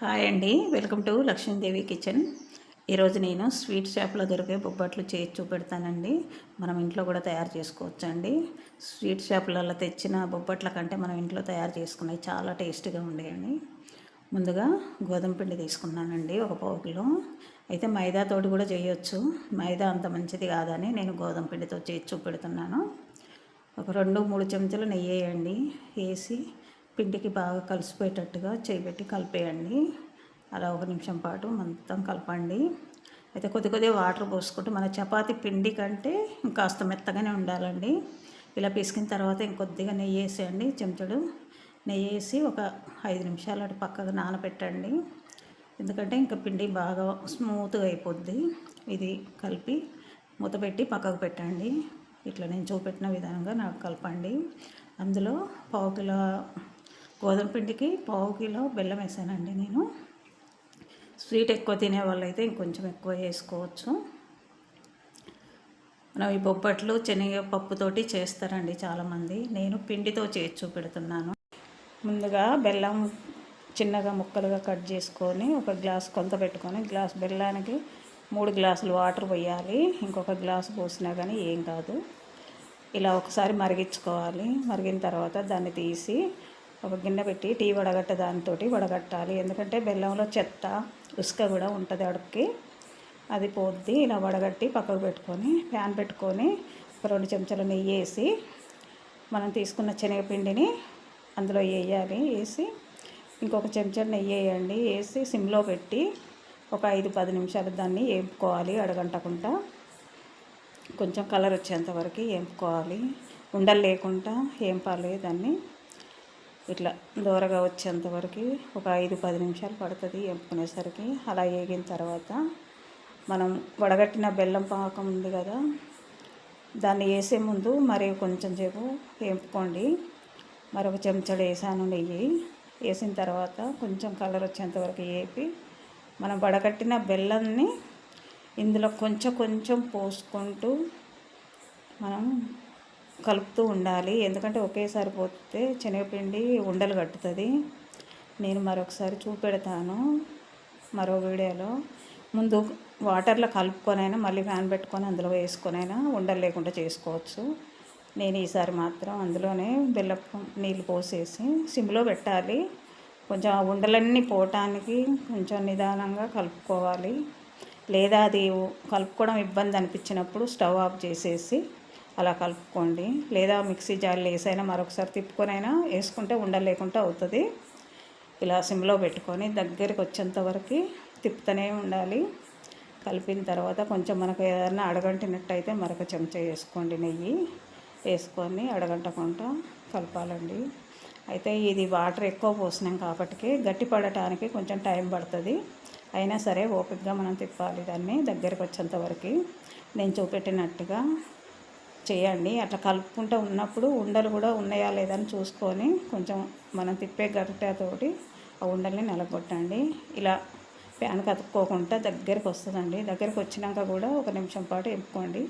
Hi అండి. Welcome to Lakshmidevi kitchen. ఈరోజు నేను స్వీట్ షాప్లో దొరికే బొబ్బట్లు చేసి చూపెడతానండి. మనం ఇంట్లో కూడా తయారు చేసుకోవచ్చండి. స్వీట్ షాపులలో తెచ్చిన బొబ్బట్ల కంటే మనం ఇంట్లో తయారు చేసుకునేవి చాలా టేస్టీగా ఉండేయండి. ముందుగా గోధుమ పిండి తీసుకున్నానండి ఒక పావు కిలో. అయితే మైదాతోటి కూడా చేయొచ్చు. మైదా అంత మంచిది కాదని నేను గోధుమ పిండితో చేసి చూపెడుతున్నాను. ఒక రెండు మూడు చెంచాలు నెయ్యి వేయండి. వేసి పిండికి బాగా కలిసిపోయేటట్టుగా చేయబెట్టి కలిపేయండి. అలా ఒక నిమిషం పాటు మొత్తం కలపండి. అయితే కొద్ది కొద్దిగా వాటర్ పోసుకుంటూ మన చపాతి పిండి కంటే ఇంకాస్త మెత్తగానే ఉండాలండి. ఇలా పిసికిన తర్వాత ఇంకొద్దిగా నెయ్యి వేసేయండి. చెంచడు నెయ్యి వేసి ఒక ఐదు నిమిషాలు అటు పక్కగా నానబెట్టండి. ఎందుకంటే ఇంకా పిండి బాగా స్మూత్గా అయిపోద్ది. ఇది కలిపి మూత పెట్టి పక్కకు పెట్టండి. ఇట్లా నేను చూపెట్టిన విధంగా నాకు కలపండి. అందులో పావు కిలో గోధుమ పిండికి పావు కిలో బెల్లం వేసానండి నేను. స్వీట్ ఎక్కువ తినే వాళ్ళైతే ఇంకొంచెం ఎక్కువ వేసుకోవచ్చు. మనం ఈ బొబ్బట్లు శనగపప్పుతోటి చేస్తారండి చాలామంది. నేను పిండితో చేసి చూపెడుతున్నాను. ముందుగా బెల్లం చిన్నగా ముక్కలుగా కట్ చేసుకొని ఒక గ్లాస్ కొలత పెట్టుకొని గ్లాస్ బెల్లానికి మూడు గ్లాసులు వాటర్ పోయాలి. ఇంకొక గ్లాసు పోసినా కానీ ఏం కాదు. ఇలా ఒకసారి మరిగించుకోవాలి. మరిగిన తర్వాత దాన్ని తీసి ఒక గిన్నె పెట్టి టీ వడగట్ట దానితో వడగట్టాలి. ఎందుకంటే బెల్లంలో చెత్త ఉసుక కూడా ఉంటుంది అడుపుకి. అది పోద్ది ఇలా వడగట్టి పక్కకు పెట్టుకొని ప్యాన్ పెట్టుకొని ఒక రెండు చెంచాల నెయ్యి వేసి మనం తీసుకున్న శనగపిండిని అందులో వేయాలి. వేసి ఇంకొక చెంచా నెయ్యి వేయండి. వేసి సిమ్లో పెట్టి ఒక ఐదు పది నిమిషాలు దాన్ని వేపుకోవాలి అడగంటకుండా. కొంచెం కలర్ వచ్చేంత వరకు వేపుకోవాలి ఉండలు లేకుండా ఏంపాలి దాన్ని. ఇట్లా దూరగా వచ్చేంతవరకు ఒక ఐదు పది నిమిషాలు పడుతుంది ఎంపుకునేసరికి. అలా వేగిన తర్వాత మనం వడగట్టిన బెల్లం పాకం ఉంది కదా దాన్ని వేసే ముందు మరి కొంచెం సేపు వేపుకోండి. మరొక చెంచాడు వేసాను నెయ్యి. వేసిన తర్వాత కొంచెం కలర్ వచ్చేంతవరకు వేపి మనం వడగట్టిన బెల్లాన్ని ఇందులో కొంచెం కొంచెం పోసుకుంటూ మనం కలుపుతూ ఉండాలి. ఎందుకంటే ఒకేసారి పోతే శనగపిండి ఉండలు కట్టుతుంది. నేను మరొకసారి చూపెడతాను మరో వీడియోలో. ముందు వాటర్లో కలుపుకొనైనా మళ్ళీ ఫ్యాన్ పెట్టుకొని అందులో వేసుకొనైనా ఉండలు లేకుండా చేసుకోవచ్చు. నేను ఈసారి మాత్రం అందులోనే బెల్లపు నీళ్ళు పోసేసి సిమ్లో పెట్టాలి. కొంచెం ఆ ఉండలన్నీ పోవటానికి కొంచెం నిదానంగా కలుపుకోవాలి. లేదా అది కలుపుకోవడం ఇబ్బంది అనిపించినప్పుడు స్టవ్ ఆఫ్ చేసేసి అలా కలుపుకోండి. లేదా మిక్సీ జార్లో వేసైనా మరొకసారి తిప్పుకొనైనా వేసుకుంటే ఉండలేకుండా అవుతుంది. ఇలా సిమ్లో పెట్టుకొని దగ్గరికి వచ్చేంత వరకు తిప్పుతూనే ఉండాలి. కలిపిన తర్వాత కొంచెం మనకు ఏదైనా అడగంటినట్టయితే మరొక చెంచా వేసుకోండి నెయ్యి. వేసుకొని అడగంటకుండా కలపాలండి. అయితే ఇది వాటర్ ఎక్కువ పోసినాం కాబట్టి గట్టి పడటానికి కొంచెం టైం పడుతుంది. అయినా సరే ఓపికగా మనం తిప్పాలి దాన్ని దగ్గరికి వచ్చేంత వరకు. నేను చూపెట్టినట్టుగా చేయండి. అట్లా కలుపుకుంటూ ఉన్నప్పుడు ఉండలు కూడా ఉన్నాయా లేదని చూసుకొని కొంచెం మనం తిప్పే గరిటతోటి ఆ ఉండల్ని నిలగొట్టండి. ఇలా ప్యాన్ కతుక్కోకుండా దగ్గరికి వస్తుందండి. దగ్గరికి వచ్చినాక కూడా ఒక నిమిషం పాటు ఎంపుకోండి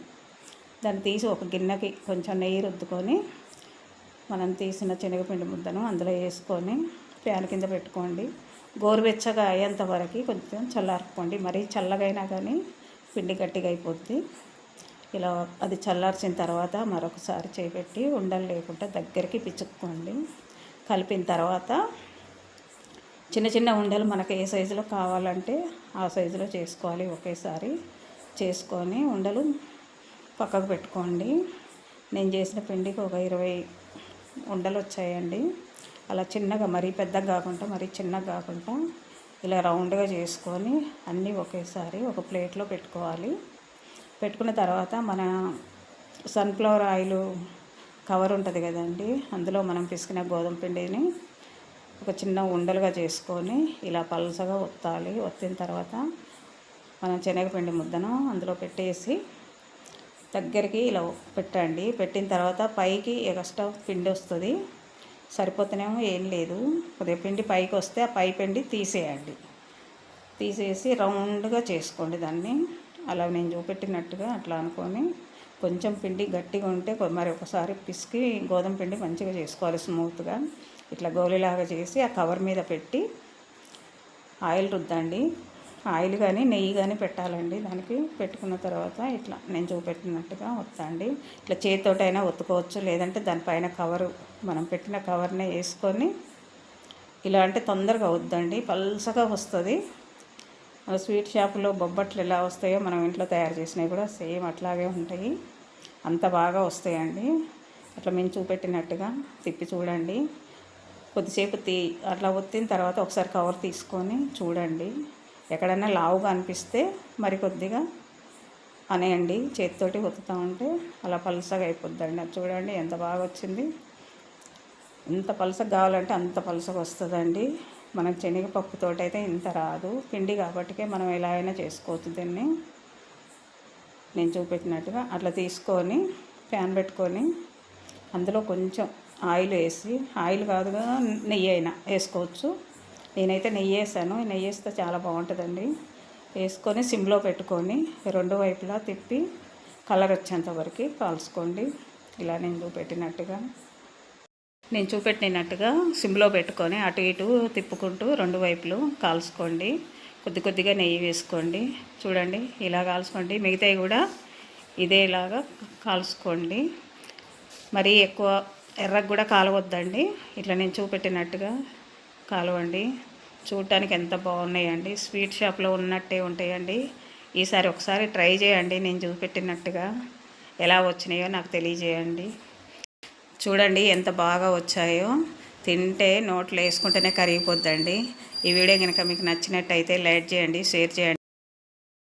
దాన్ని తీసి ఒక గిన్నెకి కొంచెం నెయ్యి రుద్దుకొని మనం తీసిన శనగపిండి ముద్దను అందులో వేసుకొని ప్యాన్ కింద పెట్టుకోండి. గోరువెచ్చగా అయ్యేంత వరకు కొంచెం చల్లారుకోండి మరీ చల్లగైనా కానీ పిండి గట్టిగా అయిపోద్ది. ఇలా అది చల్లార్చిన తర్వాత మరొకసారి చేపెట్టి ఉండలు లేకుండా దగ్గరికి పిచ్చుకోండి కలిపిన తర్వాత చిన్న చిన్న ఉండలు మనకు ఏ సైజులో కావాలంటే ఆ సైజులో చేసుకోవాలి ఒకేసారి. చేసుకొని ఉండలు పక్కకు పెట్టుకోండి. నేను చేసిన పిండికి ఒక ఇరవై ఉండలు వచ్చాయండి. అలా చిన్నగా మరీ పెద్దగా కాకుండా మరీ చిన్నగా కాకుండా ఇలా రౌండ్గా చేసుకొని అన్నీ ఒకేసారి ఒక ప్లేట్లో పెట్టుకోవాలి. పెట్టుకున్న తర్వాత మన సన్ఫ్లవర్ ఆయిల్ కవర్ ఉంటుంది కదండి అందులో మనం పిసికిన గోధుమ పిండిని ఒక చిన్న ఉండలుగా చేసుకొని ఇలా పలసగా ఒత్తాలి. ఒత్తిన తర్వాత మనం శనగపిండి ముద్దను అందులో పెట్టేసి దగ్గరికి ఇలా పెట్టండి. పెట్టిన తర్వాత పైకి ఎక్స్ట్రా పిండి వస్తుంది. సరిపోతేనేమో ఏం లేదు. కొద్దిగా పిండి పైకి వస్తే ఆ పై పిండి తీసేయండి. తీసేసి రౌండ్గా చేసుకోండి దాన్ని. అలా నేను చూపెట్టినట్టుగా అట్లా అనుకొని కొంచెం పిండి గట్టిగా ఉంటే మరి ఒకసారి పిసికి గోధుమ పిండి మంచిగా చేసుకోవాలి స్మూత్గా. ఇట్లా గోలిలాగా చేసి ఆ కవర్ మీద పెట్టి ఆయిల్ రుద్దండి. ఆయిల్ కానీ నెయ్యి కానీ పెట్టాలండి. దానికి పెట్టుకున్న తర్వాత ఇట్లా నేను చూపెట్టినట్టుగా వత్తండి ఇట్లా చేతితోటైనా ఒత్తుకోవచ్చు. లేదంటే దానిపైన కవరు మనం పెట్టిన కవర్నే వేసుకొని ఇలా అంటే తొందరగా వద్దండి పల్సగా వస్తుంది. స్వీట్ షాపులో బొబ్బట్లు ఎలా వస్తాయో మనం ఇంట్లో తయారు చేసినవి కూడా సేమ్ అట్లాగే ఉంటాయి. అంత బాగా వస్తాయండి. అట్లా మేము చూపెట్టినట్టుగా తిప్పి చూడండి. కొద్దిసేపు తీ అట్లా ఒత్తిన తర్వాత ఒకసారి కవర్ తీసుకొని చూడండి. ఎక్కడైనా లావుగా అనిపిస్తే మరి కొద్దిగా అనేయండి. చేతితోటి ఒత్తుతూ ఉంటే అలా పలసగా అయిపోద్దండి. అది చూడండి ఎంత బాగా వచ్చింది. ఎంత పలసగా కావాలంటే అంత పలసగా వస్తుందండి. మనం శనగపప్పుతో అయితే ఇంత రాదు. పిండి కాబట్టికే మనం ఎలా అయినా చేసుకోవచ్చు దీన్ని. నేను చూపెట్టినట్టుగా అట్లా తీసుకొని ప్యాన్ పెట్టుకొని అందులో కొంచెం ఆయిల్ వేసి ఆయిల్ కాదుగా నెయ్యి అయినా వేసుకోవచ్చు. నేనైతే నెయ్యి వేసాను. నెయ్యి వేస్తే చాలా బాగుంటుందండి. వేసుకొని సిమ్లో పెట్టుకొని రెండు వైపులా తిప్పి కలర్ వచ్చేంత వరకు కాల్చుకోండి ఇలా నేను చూపెట్టినట్టుగా. నేను చూపెట్టినట్టుగా సిమ్లో పెట్టుకొని అటు ఇటు తిప్పుకుంటూ రెండు వైపులు కాల్చుకోండి. కొద్ది కొద్దిగా నెయ్యి వేసుకోండి. చూడండి ఇలా కాల్చుకోండి. మిగతాయి కూడా ఇదేలాగా కాల్చుకోండి. మరీ ఎక్కువ ఎర్రకు కూడా కాలవద్దండి. ఇట్లా నేను చూపెట్టినట్టుగా కాలవండి. చూడటానికి ఎంత బాగున్నాయండి. స్వీట్ షాప్లో ఉన్నట్టే ఉంటాయండి. ఈసారి ఒకసారి ట్రై చేయండి. నేను చూపెట్టినట్టుగా ఎలా వచ్చినాయో నాకు తెలియజేయండి. చూడండి ఎంత బాగా వచ్చాయో. తింటే నోట్లో వేసుకుంటేనే కరిగిపోద్దండి. ఈ వీడియో కనుక మీకు నచ్చినట్టయితే లైక్ చేయండి షేర్ చేయండి.